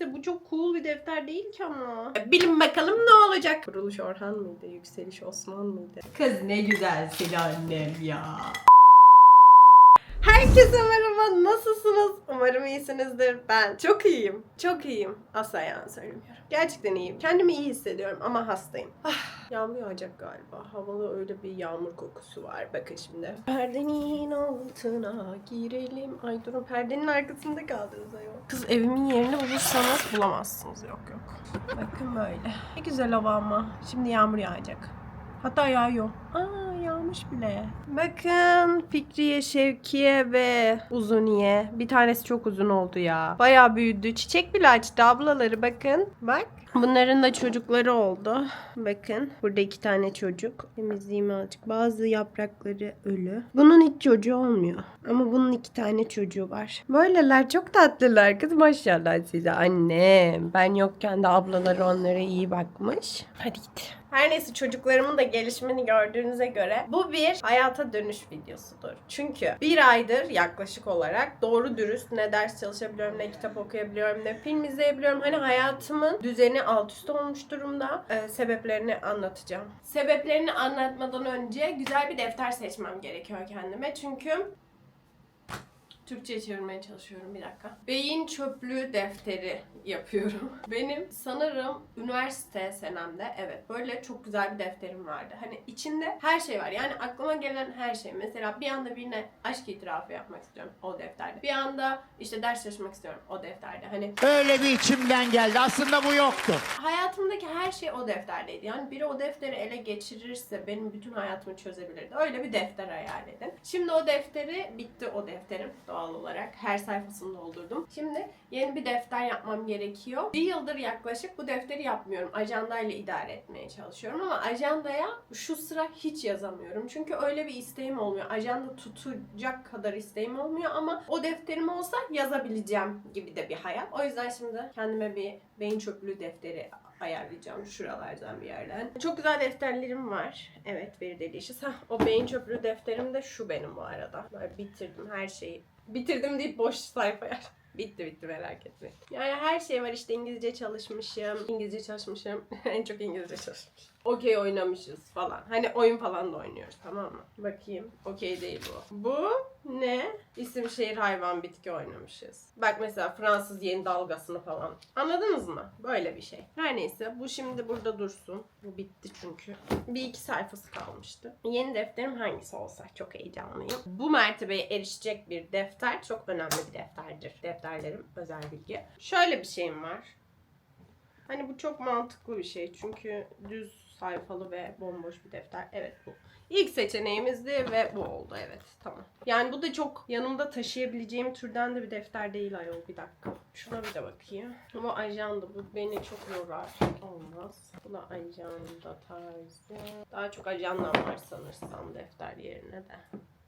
Neyse bu çok cool bir defter değil ki ama. Bilin bakalım ne olacak? Kuruluş Orhan mıydı? Yükseliş Osman mıydı? Kız ne güzelsin annem ya. Herkese merhaba. Nasılsınız? Umarım iyisinizdir. Ben çok iyiyim. Çok iyiyim. Asla yalan söylemiyorum. Gerçekten iyiyim. Kendimi iyi hissediyorum ama hastayım. Ah, yağmur yağacak galiba. Havada öyle bir yağmur kokusu var. Bakın şimdi. Perdenin altına girelim. Ay durun perdenin arkasında kaldınız ayol. Kız evimin yerini bulursanız bulamazsınız. Yok yok. Bakın böyle. Ne güzel hava ama. Şimdi yağmur yağacak. Hatta yağıyor. Aa yağmış bile. Bakın Fikriye, Şevkiye ve Uzuniye. Bir tanesi çok uzun oldu ya. Bayağı büyüdü. Çiçek bile açtı ablaları bakın. Bak. Bunların da çocukları oldu. Bakın burada iki tane çocuk. Temizleyeyim azıcık. Bazı yaprakları ölü. Bunun hiç çocuğu olmuyor. Ama bunun iki tane çocuğu var. Böyleler çok tatlılar kız maşallah size annem. Ben yokken de ablaları onlara iyi bakmış. Hadi git. Her neyse çocuklarımın da gelişimini gördüğünüze göre bu bir hayata dönüş videosudur. Çünkü bir aydır yaklaşık olarak doğru dürüst ne ders çalışabiliyorum, ne kitap okuyabiliyorum, ne film izleyebiliyorum. Hani hayatımın düzeni alt üst olmuş durumda. Ee, sebeplerini anlatacağım. Sebeplerini anlatmadan önce güzel bir defter seçmem gerekiyor kendime. Çünkü Türkçe çevirmeye çalışıyorum bir dakika. Beyin çöplüğü defteri yapıyorum. Benim sanırım üniversite senemde evet böyle çok güzel bir defterim vardı. Hani içinde her şey var. Yani aklıma gelen her şey. Mesela bir anda birine aşk itirafı yapmak istiyorum o defterde. Bir anda işte ders çalışmak istiyorum o defterde. Hani Öyle bir içimden geldi. Aslında bu yoktu. hayatımdaki her şey o defterdeydi. Yani biri o defteri ele geçirirse benim bütün hayatımı çözebilirdi. Öyle bir defter hayal edin. Şimdi o defteri bitti o defterim doğal olarak. Her sayfasını doldurdum. Şimdi yeni bir defter yapmam gerekiyor. Bir yıldır yaklaşık bu defteri yapmıyorum. Ajandayla idare etmeye çalışıyorum ama ajandaya şu sıra hiç yazamıyorum. Çünkü öyle bir isteğim olmuyor. Ajanda tutacak kadar isteğim olmuyor ama o defterim olsa yazabileceğim gibi de bir hayal. O yüzden şimdi kendime bir beyin çöplüğü defteri ayarlayacağım şuralardan bir yerden. Çok güzel defterlerim var. Evet Very Delicious. Hah, o beyin çöplüğü defterim de şu benim bu arada. Böyle bitirdim her şeyi. Bitirdim deyip boş sayfaya. Bitti bitti merak etmeyin. Yani her şey var işte İngilizce çalışmışım. İngilizce çalışmışım. en çok İngilizce çalışmışım. Okey oynamışız falan. Hani oyun falan da oynuyoruz tamam mı? Bakayım. Okey değil bu. Bu ne? İsim şehir hayvan bitki oynamışız. Bak mesela Fransız yeni dalgasını falan. Anladınız mı? Böyle bir şey. Her neyse bu şimdi burada dursun. Bu bitti çünkü. Bir iki sayfası kalmıştı. Yeni defterim hangisi olsa çok heyecanlıyım. Bu mertebeye erişecek bir defter çok önemli bir defterdir. Defterlerim özel bilgi. Şöyle bir şeyim var. Hani bu çok mantıklı bir şey çünkü düz sayfalı ve bomboş bir defter. Evet bu. İlk seçeneğimizdi ve bu oldu evet tamam. Yani bu da çok yanımda taşıyabileceğim türden de bir defter değil ayol bir dakika. Şuna bir de bakayım. Bu ajanda bu beni çok yorar. Olmaz. Bu da ajanda tarzı. Daha çok ajandam var sanırsam defter yerine de.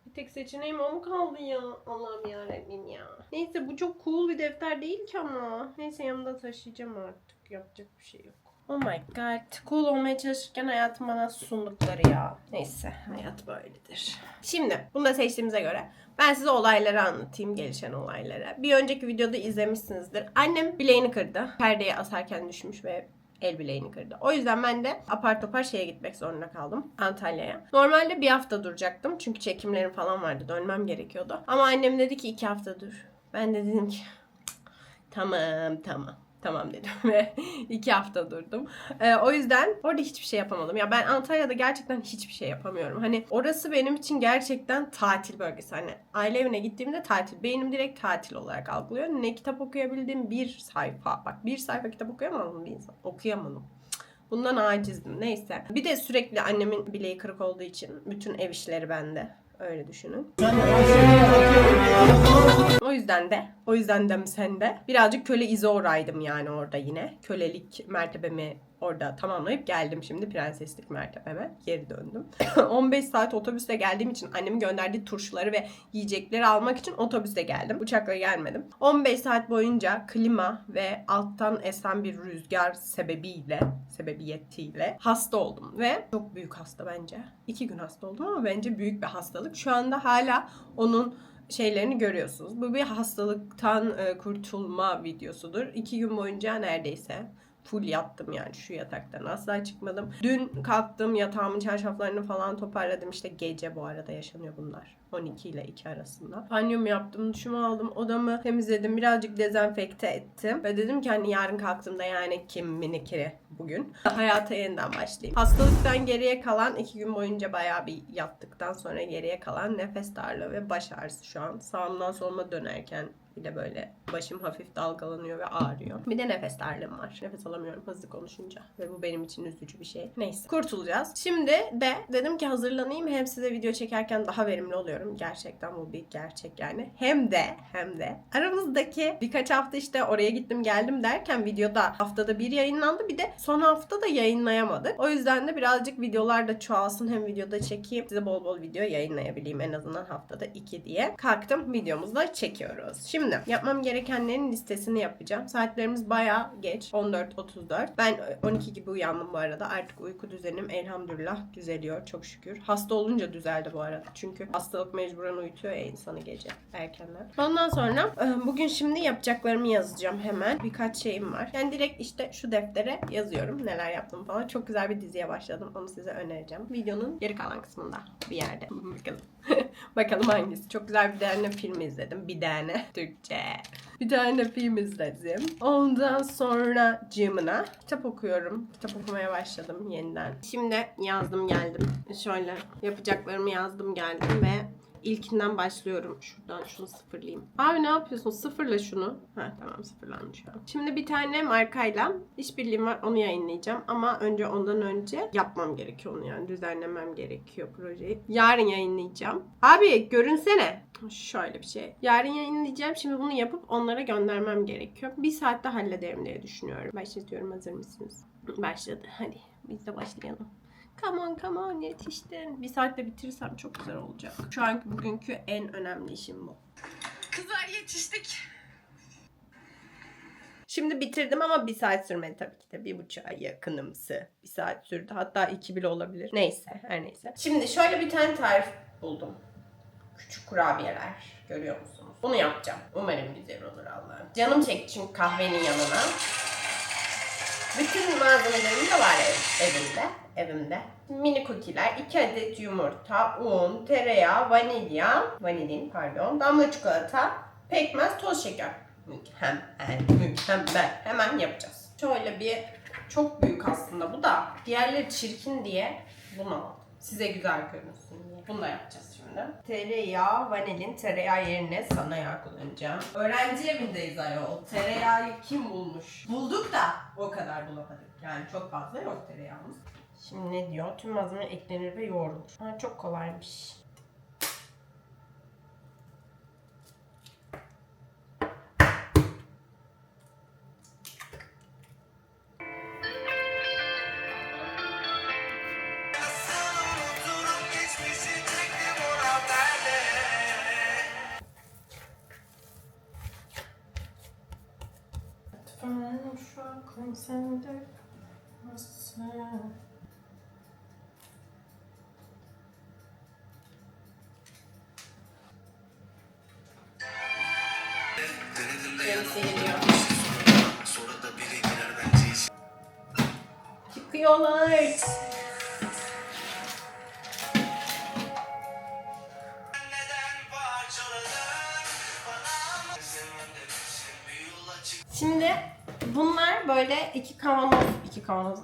Bir tek seçeneğim o mu kaldı ya? Allah'ım yarabbim ya. Neyse bu çok cool bir defter değil ki ama. Neyse yanımda taşıyacağım artık. Yapacak bir şey yok. Oh my god. Cool olmaya çalışırken hayatım bana sundukları ya. Neyse hayat böyledir. Şimdi bunu da seçtiğimize göre ben size olayları anlatayım. Gelişen olayları. Bir önceki videoda izlemişsinizdir. Annem bileğini kırdı. Perdeyi asarken düşmüş ve el bileğini kırdı. O yüzden ben de apar topar şeye gitmek zorunda kaldım. Antalya'ya. Normalde bir hafta duracaktım. Çünkü çekimlerim falan vardı. Dönmem gerekiyordu. Ama annem dedi ki iki hafta dur. Ben de dedim ki tamam tamam. Tamam dedim ve iki hafta durdum. Ee, o yüzden orada hiçbir şey yapamadım. Ya ben Antalya'da gerçekten hiçbir şey yapamıyorum. Hani orası benim için gerçekten tatil bölgesi. Hani aile evine gittiğimde tatil. Beynim direkt tatil olarak algılıyor. Ne kitap okuyabildim bir sayfa. Bak bir sayfa kitap okuyamadım bir insan. Okuyamadım. Bundan acizdim. Neyse. Bir de sürekli annemin bileği kırık olduğu için bütün ev işleri bende. Öyle düşünün. O yüzden de, o yüzden de sen de birazcık köle izoraydım yani orada yine. Kölelik mertebemi orada tamamlayıp geldim şimdi prenseslik mertebeme. Geri döndüm. 15 saat otobüste geldiğim için annemin gönderdiği turşuları ve yiyecekleri almak için otobüste geldim. Uçakla gelmedim. 15 saat boyunca klima ve alttan esen bir rüzgar sebebiyle, sebebiyetiyle hasta oldum. Ve çok büyük hasta bence. İki gün hasta oldum ama bence büyük bir hastalık. Şu anda hala onun şeylerini görüyorsunuz. Bu bir hastalıktan e, kurtulma videosudur. İki gün boyunca neredeyse full yattım yani şu yataktan asla çıkmadım. Dün kalktım yatağımın çarşaflarını falan toparladım işte gece bu arada yaşanıyor bunlar. 12 ile 2 arasında. Banyomu yaptım, duşumu aldım, odamı temizledim, birazcık dezenfekte ettim. Ve dedim ki hani yarın kalktığımda yani kim minikiri bugün. Hayata yeniden başlayayım. Hastalıktan geriye kalan iki gün boyunca bayağı bir yattıktan sonra geriye kalan nefes darlığı ve baş ağrısı şu an. Sağımdan soluma dönerken bile böyle başım hafif dalgalanıyor ve ağrıyor. Bir de nefes darlığım var. Nefes alamıyorum hızlı konuşunca. Ve bu benim için üzücü bir şey. Neyse. Kurtulacağız. Şimdi de dedim ki hazırlanayım. Hem size video çekerken daha verimli oluyorum. Gerçekten bu bir gerçek yani. Hem de hem de aramızdaki birkaç hafta işte oraya gittim geldim derken videoda haftada bir yayınlandı. Bir de son hafta da yayınlayamadık. O yüzden de birazcık videolar da çoğalsın. Hem videoda çekeyim. Size bol bol video yayınlayabileyim. En azından haftada iki diye. Kalktım videomuzu da çekiyoruz. Şimdi yapmam gerekenlerin listesini yapacağım. Saatlerimiz bayağı geç. 14.34. Ben 12 gibi uyandım bu arada. Artık uyku düzenim elhamdülillah düzeliyor çok şükür. Hasta olunca düzeldi bu arada. Çünkü hastalık mecburen uyutuyor ya insanı gece erkenden. Ondan sonra e, bugün şimdi yapacaklarımı yazacağım hemen. Birkaç şeyim var. Yani direkt işte şu deftere yazıyorum neler yaptım falan. Çok güzel bir diziye başladım. Onu size önereceğim. Videonun geri kalan kısmında bir yerde. Bakalım. Bakalım hangisi. Çok güzel bir tane film izledim. Bir tane Türkçe. Bir tane film izledim. Ondan sonra Cimına kitap okuyorum. Kitap okumaya başladım yeniden. Şimdi yazdım geldim. Şöyle yapacaklarımı yazdım geldim ve ilkinden başlıyorum. Şuradan şunu sıfırlayayım. Abi ne yapıyorsun? Sıfırla şunu. Ha tamam sıfırlanmış. Şimdi bir tane markayla işbirliğim var. Onu yayınlayacağım. Ama önce ondan önce yapmam gerekiyor onu yani. Düzenlemem gerekiyor projeyi. Yarın yayınlayacağım. Abi görünsene. Şöyle bir şey. Yarın yayınlayacağım. Şimdi bunu yapıp onlara göndermem gerekiyor. Bir saatte hallederim diye düşünüyorum. Başlatıyorum. Hazır mısınız? Başladı. Hadi biz de başlayalım. Come on come on yetiştin. Bir saatte bitirirsem çok güzel olacak. Şu anki bugünkü en önemli işim bu. Kızlar yetiştik. Şimdi bitirdim ama bir saat sürmedi tabii ki de. Bir buçuğa yakınımsı. Bir saat sürdü. Hatta iki bile olabilir. Neyse her neyse. Şimdi şöyle bir tane tarif buldum. Küçük kurabiyeler. Görüyor musunuz? Bunu yapacağım. Umarım güzel olur Allah'ım. Canım çekti çünkü kahvenin yanına. Bütün malzemelerim de var ev- evimde. Evimde. Mini cookie'ler, 2 adet yumurta, un, tereyağı, vanilya, vanilin pardon, damla çikolata, pekmez, toz şeker. Mükemmel, mükemmel. Hemen yapacağız. Şöyle bir, çok büyük aslında bu da. Diğerleri çirkin diye bunu. Size güzel görünsün diye. Bunu da yapacağız şimdi. Tereyağı, vanilin tereyağı yerine sana yağ kullanacağım. Öğrenci evindeyiz ayol. Tereyağı kim bulmuş? Bulduk da o kadar bulamadık. Yani çok fazla yok tereyağımız. Şimdi ne diyor? Tüm malzeme eklenir ve yoğrulur. Ha, çok kolaymış. Aklım sende nasıl? Çık. Şimdi bunlar böyle iki kavanoz, iki kavanoz,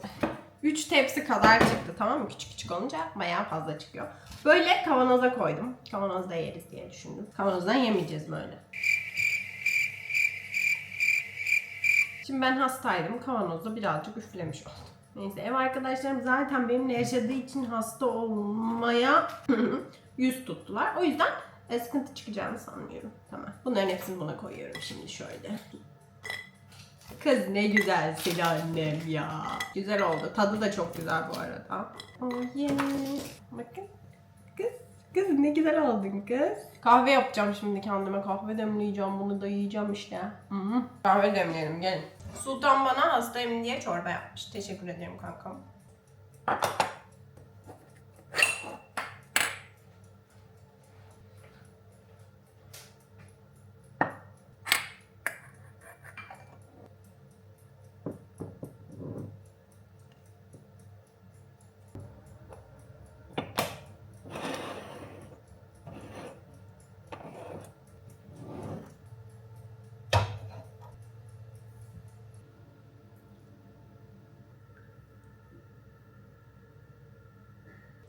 üç tepsi kadar çıktı tamam mı? Küçük küçük olunca bayağı fazla çıkıyor. Böyle kavanoza koydum. Kavanozda yeriz diye düşündüm. Kavanozdan yemeyeceğiz böyle. Şimdi ben hastaydım. Kavanozda birazcık üflemiş oldum. Neyse ev arkadaşlarım zaten benimle yaşadığı için hasta olmaya yüz tuttular. O yüzden e, sıkıntı çıkacağını sanmıyorum. Tamam. Bunların hepsini buna koyuyorum şimdi şöyle. Kız ne güzelsin annem ya. Güzel oldu. Tadı da çok güzel bu arada. Oh yeah. Bakın. Kız. Kız ne güzel oldun kız. Kahve yapacağım şimdi kendime. Kahve demleyeceğim. Bunu da yiyeceğim işte. Hı -hı. Kahve demleyelim gelin. Sultan bana hastayım diye çorba yapmış. Teşekkür ederim kankam.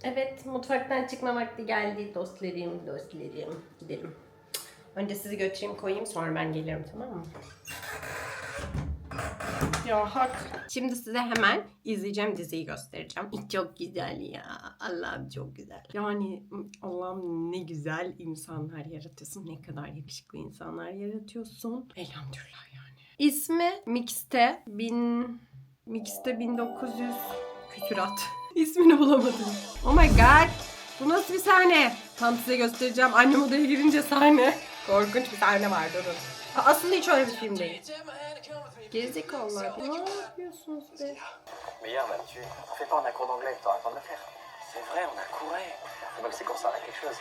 Evet, mutfaktan çıkma vakti geldi. Dostlarım, dostlarım. Gidelim. Önce sizi götüreyim, koyayım. Sonra ben gelirim, tamam mı? Ya hak. Şimdi size hemen izleyeceğim diziyi göstereceğim. Çok güzel ya. Allah'ım çok güzel. Yani Allah'ım ne güzel insanlar yaratıyorsun. Ne kadar yakışıklı insanlar yaratıyorsun. Elhamdülillah yani. İsmi Mixte. Bin... Mixte 1900 küsurat. İsmini bulamadım. Oh my god. Bu nasıl bir sahne? Tam size göstereceğim. Annem odaya girince sahne. Korkunç bir sahne var durun. Aslında hiç öyle bir film değil. Gerizekalılar. Ne yapıyorsunuz be? Mais hier, bah, tu on fait pas un accord d'anglais que t'auras pas de le faire. C'est vrai, on a couré. Faut pas que c'est qu'on s'arrête quelque chose.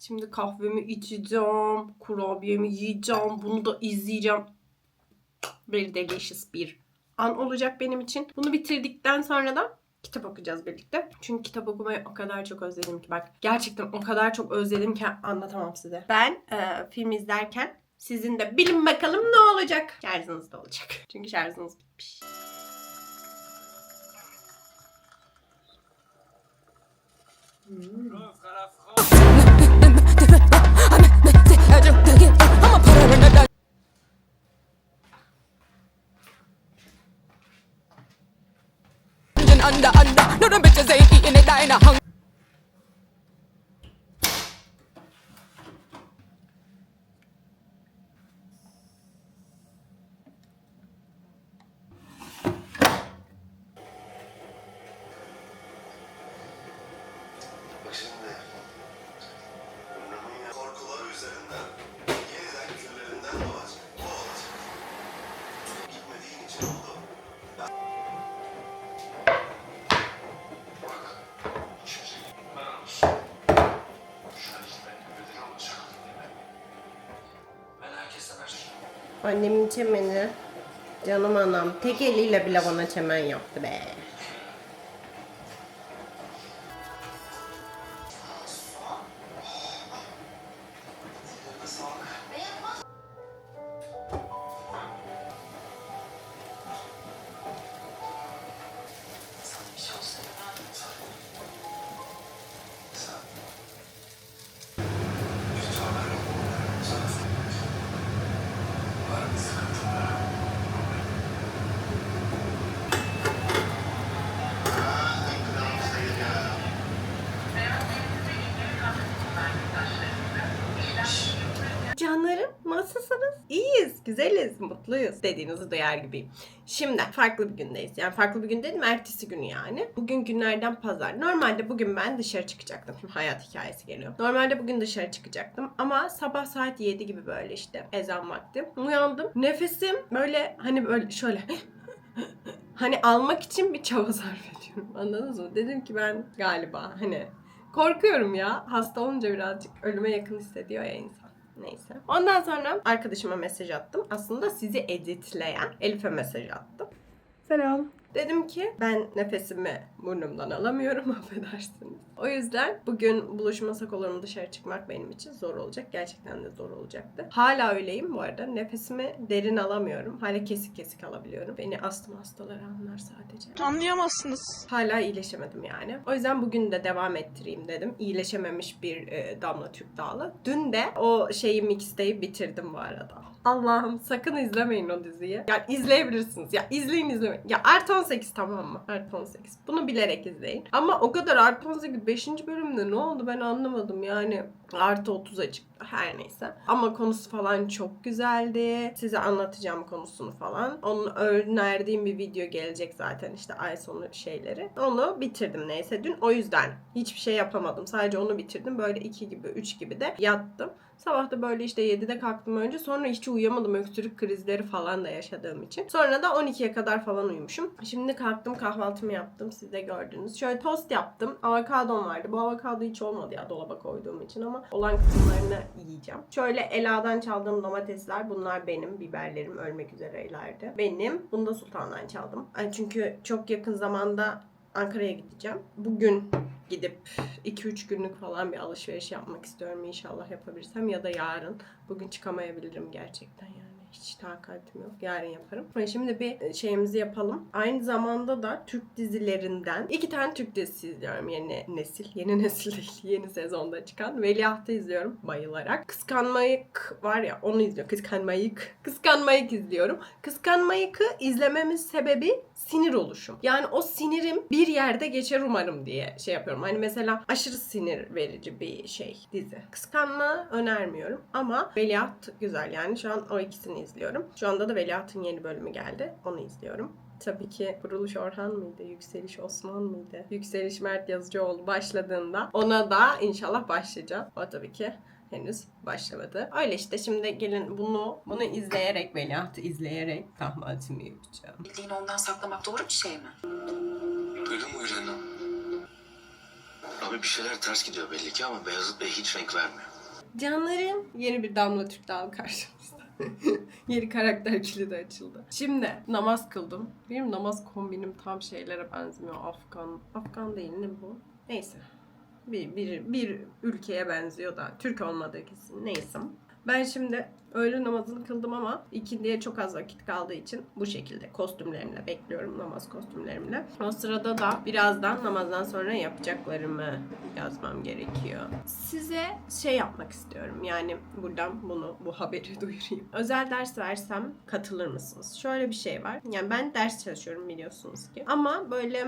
Şimdi kahvemi içeceğim, kurabiyemi yiyeceğim, bunu da izleyeceğim. Bir delicious bir an olacak benim için. Bunu bitirdikten sonra da kitap okuyacağız birlikte. Çünkü kitap okumayı o kadar çok özledim ki bak. Gerçekten o kadar çok özledim ki anlatamam size. Ben e, film izlerken sizin de bilin bakalım ne olacak. Şarjınız da olacak. Çünkü şarjınız bitmiş. under, Annemin çemeni. Canım anam. Tek eliyle bile bana çemen yaptı be. Canlarım nasılsınız? İyiyiz, güzeliz, mutluyuz dediğinizi duyar gibiyim. Şimdi farklı bir gündeyiz. Yani farklı bir gün dedim ertesi günü yani. Bugün günlerden pazar. Normalde bugün ben dışarı çıkacaktım. Hayat hikayesi geliyor. Normalde bugün dışarı çıkacaktım. Ama sabah saat 7 gibi böyle işte ezan vakti. Uyandım. Nefesim böyle hani böyle şöyle hani almak için bir çaba sarf ediyorum. Anladınız mı? Dedim ki ben galiba hani korkuyorum ya. Hasta olunca birazcık ölüme yakın hissediyor ya insan. Neyse. Ondan sonra arkadaşıma mesaj attım. Aslında sizi editleyen Elif'e mesaj attım. Selam. Dedim ki ben nefesimi burnumdan alamıyorum affedersiniz. O yüzden bugün buluşmasak olur mu dışarı çıkmak benim için zor olacak. Gerçekten de zor olacaktı. Hala öyleyim bu arada. Nefesimi derin alamıyorum. Hala kesik kesik alabiliyorum. Beni astım hastaları anlar sadece. Anlayamazsınız. Hala iyileşemedim yani. O yüzden bugün de devam ettireyim dedim. İyileşememiş bir e, Damla Türk Dağlı. Dün de o şeyi mixtape'i bitirdim bu arada. Allah'ım sakın izlemeyin o diziyi. Ya izleyebilirsiniz. Ya izleyin izlemeyin. Ya artı 18 tamam mı? Artı 18. Bunu bilerek izleyin. Ama o kadar artı 18 5. bölümde ne oldu ben anlamadım yani. Artı 30'a çıktı her neyse. Ama konusu falan çok güzeldi. Size anlatacağım konusunu falan. Onun önerdiğim bir video gelecek zaten işte ay sonu şeyleri. Onu bitirdim neyse dün. O yüzden hiçbir şey yapamadım. Sadece onu bitirdim. Böyle 2 gibi 3 gibi de yattım. Sabah da böyle işte 7'de kalktım önce. Sonra hiç uyuyamadım. Öksürük krizleri falan da yaşadığım için. Sonra da 12'ye kadar falan uyumuşum. Şimdi kalktım kahvaltımı yaptım. Siz de gördünüz. Şöyle tost yaptım. Avokadom vardı. Bu avokado hiç olmadı ya dolaba koyduğum için ama olan kısımlarını yiyeceğim. Şöyle Ela'dan çaldığım domatesler. Bunlar benim. Biberlerim ölmek üzereylerdi. Benim. Bunu da Sultan'dan çaldım. Ay Çünkü çok yakın zamanda Ankara'ya gideceğim. Bugün gidip 2-3 günlük falan bir alışveriş yapmak istiyorum. İnşallah yapabilirsem ya da yarın. Bugün çıkamayabilirim gerçekten yani. hiç takatim yok. Yarın yaparım. Şimdi bir şeyimizi yapalım. Aynı zamanda da Türk dizilerinden iki tane Türk dizisi izliyorum. Yeni nesil. Yeni nesil değil. Yeni sezonda çıkan. Veliaht'ı izliyorum bayılarak. Kıskanmayık var ya onu izliyorum. Kıskanmayık. Kıskanmayık izliyorum. Kıskanmayık'ı izlememin sebebi sinir oluşum. Yani o sinirim bir yerde geçer umarım diye şey yapıyorum. Hani mesela aşırı sinir verici bir şey dizi. Kıskanma önermiyorum ama Veliaht güzel yani şu an o ikisini izliyorum. Şu anda da Veliaht'ın yeni bölümü geldi. Onu izliyorum. Tabii ki Kuruluş Orhan mıydı? Yükseliş Osman mıydı? Yükseliş Mert Yazıcıoğlu başladığında ona da inşallah başlayacağım. O tabii ki henüz başlamadı. Öyle işte şimdi gelin bunu bunu izleyerek Veliaht'ı izleyerek kahvaltımı yapacağım. Bildiğini ondan saklamak doğru bir şey mi? Duydun mu Gülen Abi bir şeyler ters gidiyor belli ki ama Beyazıt Bey hiç renk vermiyor. Canlarım yeni bir Damla Türk Dal karşımızda. yeni karakter kilidi açıldı. Şimdi namaz kıldım. Benim namaz kombinim tam şeylere benzemiyor. Afgan. Afgan değil ne bu? Neyse. Bir, bir, bir ülkeye benziyor da. Türk olmadığı kesin. Neyse. Ben şimdi öğle namazını kıldım ama ikindiye çok az vakit kaldığı için bu şekilde kostümlerimle bekliyorum namaz kostümlerimle. O sırada da birazdan namazdan sonra yapacaklarımı yazmam gerekiyor. Size şey yapmak istiyorum yani buradan bunu bu haberi duyurayım. Özel ders versem katılır mısınız? Şöyle bir şey var. Yani ben ders çalışıyorum biliyorsunuz ki. Ama böyle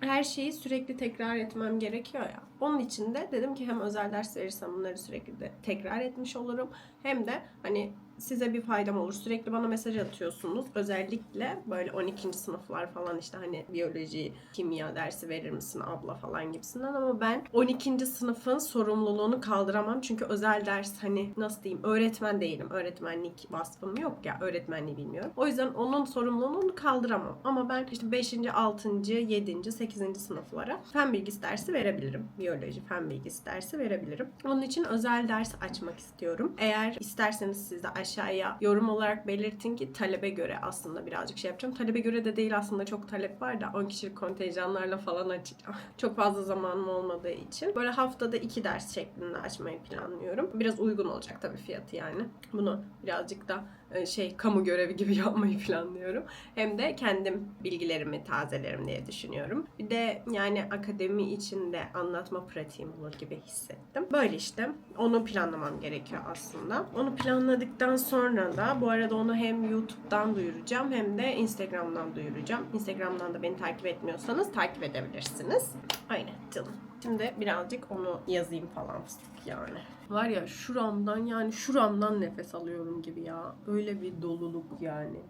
her şeyi sürekli tekrar etmem gerekiyor ya. Onun için de dedim ki hem özel ders verirsem bunları sürekli de tekrar etmiş olurum. Hem de hani size bir faydam olur. Sürekli bana mesaj atıyorsunuz. Özellikle böyle 12. sınıflar falan işte hani biyoloji, kimya dersi verir misin abla falan gibisinden ama ben 12. sınıfın sorumluluğunu kaldıramam. Çünkü özel ders hani nasıl diyeyim öğretmen değilim. Öğretmenlik vasfım yok ya. Öğretmenliği bilmiyorum. O yüzden onun sorumluluğunu kaldıramam. Ama ben işte 5. 6. 7. 8. sınıflara fen bilgisi dersi verebilirim. Biyoloji, fen bilgisi dersi verebilirim. Onun için özel ders açmak istiyorum. Eğer isterseniz siz de aşağıya yorum olarak belirtin ki talebe göre aslında birazcık şey yapacağım. Talebe göre de değil aslında çok talep var da 10 kişilik kontenjanlarla falan açacağım. Çok fazla zamanım olmadığı için. Böyle haftada iki ders şeklinde açmayı planlıyorum. Biraz uygun olacak tabii fiyatı yani. Bunu birazcık da şey kamu görevi gibi yapmayı planlıyorum. Hem de kendim bilgilerimi tazelerim diye düşünüyorum. Bir de yani akademi içinde anlatma pratiğim olur gibi hissettim. Böyle işte onu planlamam gerekiyor aslında. Onu planladıktan sonra da bu arada onu hem YouTube'dan duyuracağım hem de Instagram'dan duyuracağım. Instagram'dan da beni takip etmiyorsanız takip edebilirsiniz. Aynen canım. Şimdi birazcık onu yazayım falan fıstık yani. Var ya şuramdan yani şuramdan nefes alıyorum gibi ya. Öyle bir doluluk yani.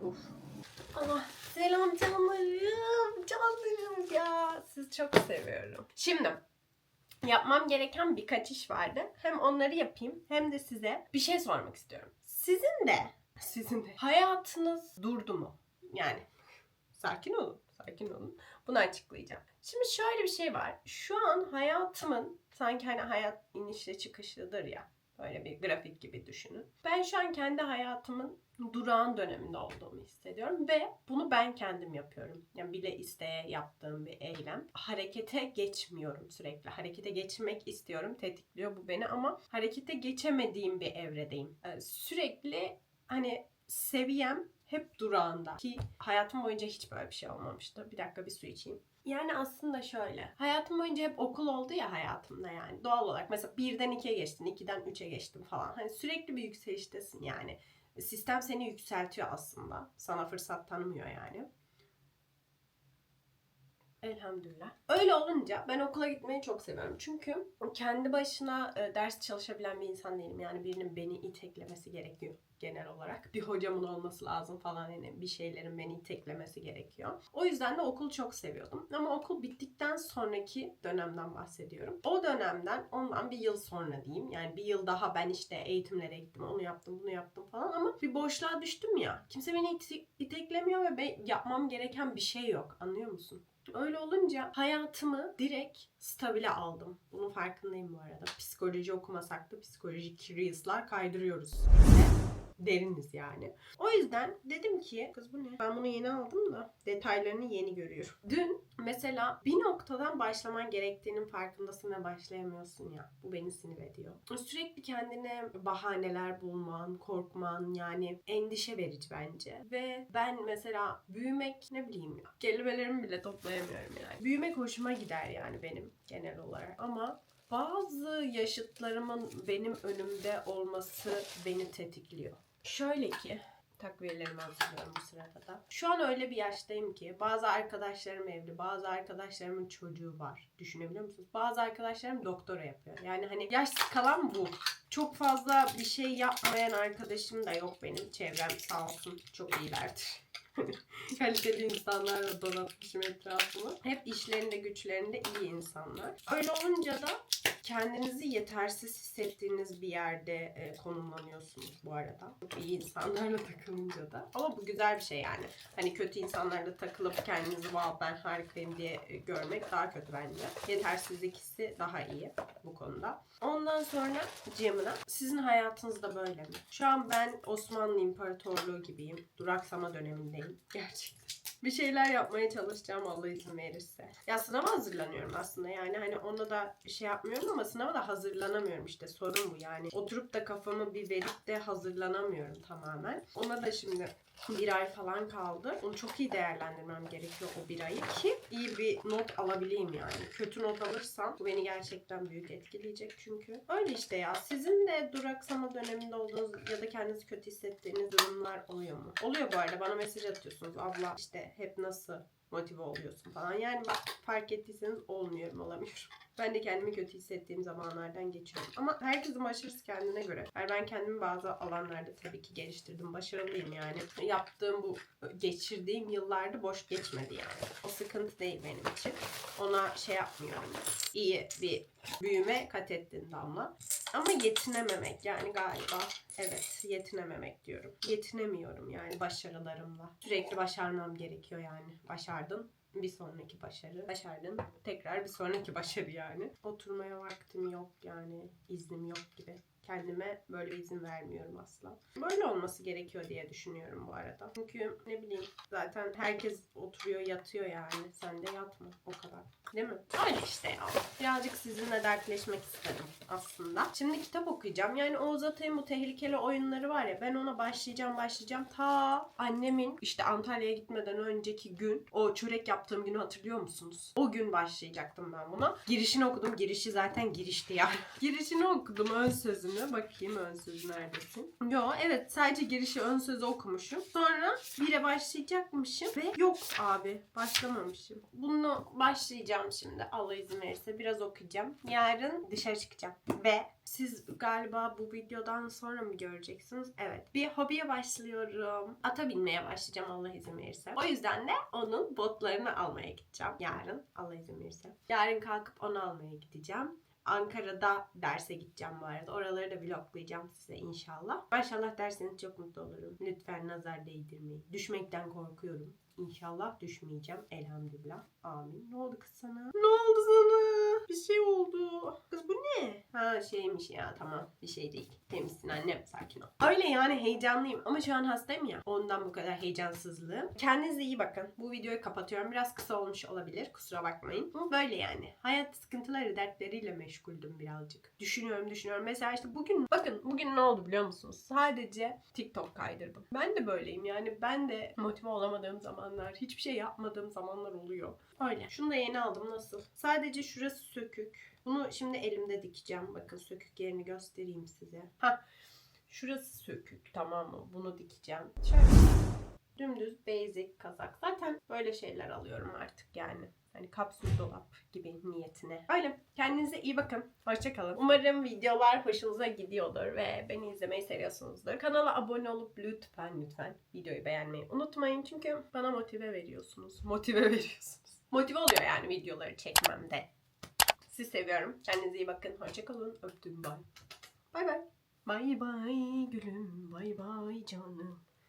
Uf. Ah selam canlarım. Canlarım ya. Sizi çok seviyorum. Şimdi yapmam gereken birkaç iş vardı. Hem onları yapayım hem de size bir şey sormak istiyorum. Sizin de sizin de hayatınız durdu mu? Yani sakin olun. Sakin olun. Bunu açıklayacağım. Şimdi şöyle bir şey var. Şu an hayatımın sanki hani hayat inişle çıkışlıdır ya. Böyle bir grafik gibi düşünün. Ben şu an kendi hayatımın durağan döneminde olduğumu hissediyorum ve bunu ben kendim yapıyorum. Yani bile isteye yaptığım bir eylem. Harekete geçmiyorum sürekli. Harekete geçmek istiyorum. Tetikliyor bu beni ama harekete geçemediğim bir evredeyim. Ee, sürekli hani seviyem hep durağında. Ki hayatım boyunca hiç böyle bir şey olmamıştı. Bir dakika bir su içeyim. Yani aslında şöyle. Hayatım boyunca hep okul oldu ya hayatımda yani. Doğal olarak mesela birden ikiye geçtin, ikiden üçe geçtin falan. Hani sürekli bir yükseliştesin yani. Sistem seni yükseltiyor aslında. Sana fırsat tanımıyor yani. Elhamdülillah. Öyle olunca ben okula gitmeyi çok seviyorum. Çünkü kendi başına e, ders çalışabilen bir insan değilim. Yani birinin beni iteklemesi gerekiyor genel olarak. Bir hocamın olması lazım falan yani bir şeylerin beni iteklemesi gerekiyor. O yüzden de okulu çok seviyordum. Ama okul bittikten sonraki dönemden bahsediyorum. O dönemden ondan bir yıl sonra diyeyim. Yani bir yıl daha ben işte eğitimlere gittim. Onu yaptım, bunu yaptım falan ama bir boşluğa düştüm ya. Kimse beni ite- iteklemiyor ve yapmam gereken bir şey yok. Anlıyor musun? Öyle olunca hayatımı direkt stabile aldım. Bunun farkındayım bu arada. Psikoloji okumasak da psikolojik reels'lar kaydırıyoruz. Deriniz yani. O yüzden dedim ki kız bu ne? Ben bunu yeni aldım da detaylarını yeni görüyorum. Dün mesela bir noktadan başlaman gerektiğinin farkındasın ve başlayamıyorsun ya. Bu beni sinir ediyor. Sürekli kendine bahaneler bulman, korkman yani endişe verici bence. Ve ben mesela büyümek ne bileyim ya. Kelimelerimi bile toplayamıyorum yani. Büyümek hoşuma gider yani benim genel olarak. Ama bazı yaşıtlarımın benim önümde olması beni tetikliyor. Şöyle ki takviyelerimi hazırlıyorum bu sırada da. Şu an öyle bir yaştayım ki bazı arkadaşlarım evli, bazı arkadaşlarımın çocuğu var. Düşünebiliyor musunuz? Bazı arkadaşlarım doktora yapıyor. Yani hani yaş skalam bu. Çok fazla bir şey yapmayan arkadaşım da yok benim çevrem sağ olsun. Çok iyilerdir. Kaliteli insanlarla donatmışım etrafımı. Hep işlerinde güçlerinde iyi insanlar. Öyle olunca da kendinizi yetersiz hissettiğiniz bir yerde e, konumlanıyorsunuz bu arada. İyi insanlarla takılınca da. Ama bu güzel bir şey yani. Hani kötü insanlarla takılıp kendinizi wow ben harikayım diye e, görmek daha kötü bence. Yetersizlik hissi daha iyi bu konuda. Ondan sonra Cemina sizin hayatınızda böyle mi? Şu an ben Osmanlı İmparatorluğu gibiyim. Duraksama dönemindeyim. Gerçekten. Bir şeyler yapmaya çalışacağım Allah izin verirse. Ya sınava hazırlanıyorum aslında yani hani ona da şey yapmıyorum ama sınava da hazırlanamıyorum işte sorun bu yani. Oturup da kafamı bir verip de hazırlanamıyorum tamamen. Ona da şimdi bir ay falan kaldı. Onu çok iyi değerlendirmem gerekiyor o bir ayı ki iyi bir not alabileyim yani. Kötü not alırsam bu beni gerçekten büyük etkileyecek çünkü. Öyle işte ya. Sizin de duraksama döneminde olduğunuz ya da kendinizi kötü hissettiğiniz durumlar oluyor mu? Oluyor bu arada. Bana mesaj atıyorsunuz. Abla işte hep nasıl motive oluyorsun falan. Yani bak fark ettiyseniz olmuyorum, olamıyorum. Ben de kendimi kötü hissettiğim zamanlardan geçiyorum. Ama herkesin başarısı kendine göre. Yani ben kendimi bazı alanlarda tabii ki geliştirdim. Başarılıyım yani. Yaptığım bu geçirdiğim yıllarda boş geçmedi yani. O sıkıntı değil benim için. Ona şey yapmıyorum. İyi bir büyüme kat ettin Damla. Ama yetinememek yani galiba evet yetinememek diyorum. Yetinemiyorum yani başarılarımla. Sürekli başarmam gerekiyor yani. Başardın bir sonraki başarı. Başardın. Tekrar bir sonraki başarı yani. Oturmaya vaktim yok yani. iznim yok gibi. Kendime böyle izin vermiyorum asla. Böyle olması gerekiyor diye düşünüyorum bu arada. Çünkü ne bileyim zaten herkes oturuyor yatıyor yani. Sen de yatma o kadar. Değil mi? Öyle işte ya. Birazcık sizinle dertleşmek istedim aslında. Şimdi kitap okuyacağım. Yani Oğuz Atay'ın bu tehlikeli oyunları var ya ben ona başlayacağım başlayacağım. Ta annemin işte Antalya'ya gitmeden önceki gün o çörek yaptığım günü hatırlıyor musunuz? O gün başlayacaktım ben buna. Girişini okudum. Girişi zaten girişti yani. Girişini okudum ön sözünü. Bakayım ön sözü neredesin? Yo evet sadece girişi ön sözü okumuşum. Sonra bire başlayacakmışım ve yok abi başlamamışım. Bunu başlayacağım şimdi Allah izin verirse. Biraz okuyacağım. Yarın dışarı çıkacağım. Ve siz galiba bu videodan sonra mı göreceksiniz? Evet. Bir hobiye başlıyorum. Ata binmeye başlayacağım Allah izin verirse. O yüzden de onun botlarını almaya gideceğim. Yarın Allah izin verirse. Yarın kalkıp onu almaya gideceğim. Ankara'da derse gideceğim bu arada. Oraları da vloglayacağım size inşallah. Maşallah derseniz çok mutlu olurum. Lütfen nazar değdirmeyin. Düşmekten korkuyorum. İnşallah düşmeyeceğim. Elhamdülillah. Amin. Ne oldu kız sana? Ne oldu sana? Bir şey oldu. Kız bu ne? Ha şeymiş ya tamam. Bir şey değil. Temizsin annem sakin ol. Öyle yani heyecanlıyım ama şu an hastayım ya. Ondan bu kadar heyecansızlığım. Kendinize iyi bakın. Bu videoyu kapatıyorum. Biraz kısa olmuş olabilir. Kusura bakmayın. Ama böyle yani. Hayat sıkıntıları, dertleriyle meşguldüm birazcık. Düşünüyorum, düşünüyorum. Mesela işte bugün, bakın bugün ne oldu biliyor musunuz? Sadece TikTok kaydırdım. Ben de böyleyim yani. Ben de motive olamadığım zamanlar, hiçbir şey yapmadığım zamanlar oluyor. Öyle. Şunu da yeni aldım. Nasıl? Sadece şurası sökük. Bunu şimdi elimde dikeceğim. Bakın sökük yerini göstereyim size. Ha, Şurası sökük tamam mı? Bunu dikeceğim. Şöyle dümdüz basic kazak. Zaten böyle şeyler alıyorum artık yani. Hani kapsül dolap gibi niyetine. Öyle. Kendinize iyi bakın. Hoşçakalın. Umarım videolar hoşunuza gidiyordur ve beni izlemeyi seviyorsunuzdur. Kanala abone olup lütfen lütfen videoyu beğenmeyi unutmayın. Çünkü bana motive veriyorsunuz. Motive veriyorsunuz. Motive oluyor yani videoları çekmemde. Sizi seviyorum. Kendinize iyi bakın. Hoşçakalın. Öptüm. Bye. Bay bay. Bay bay gülüm. Bay bay canım.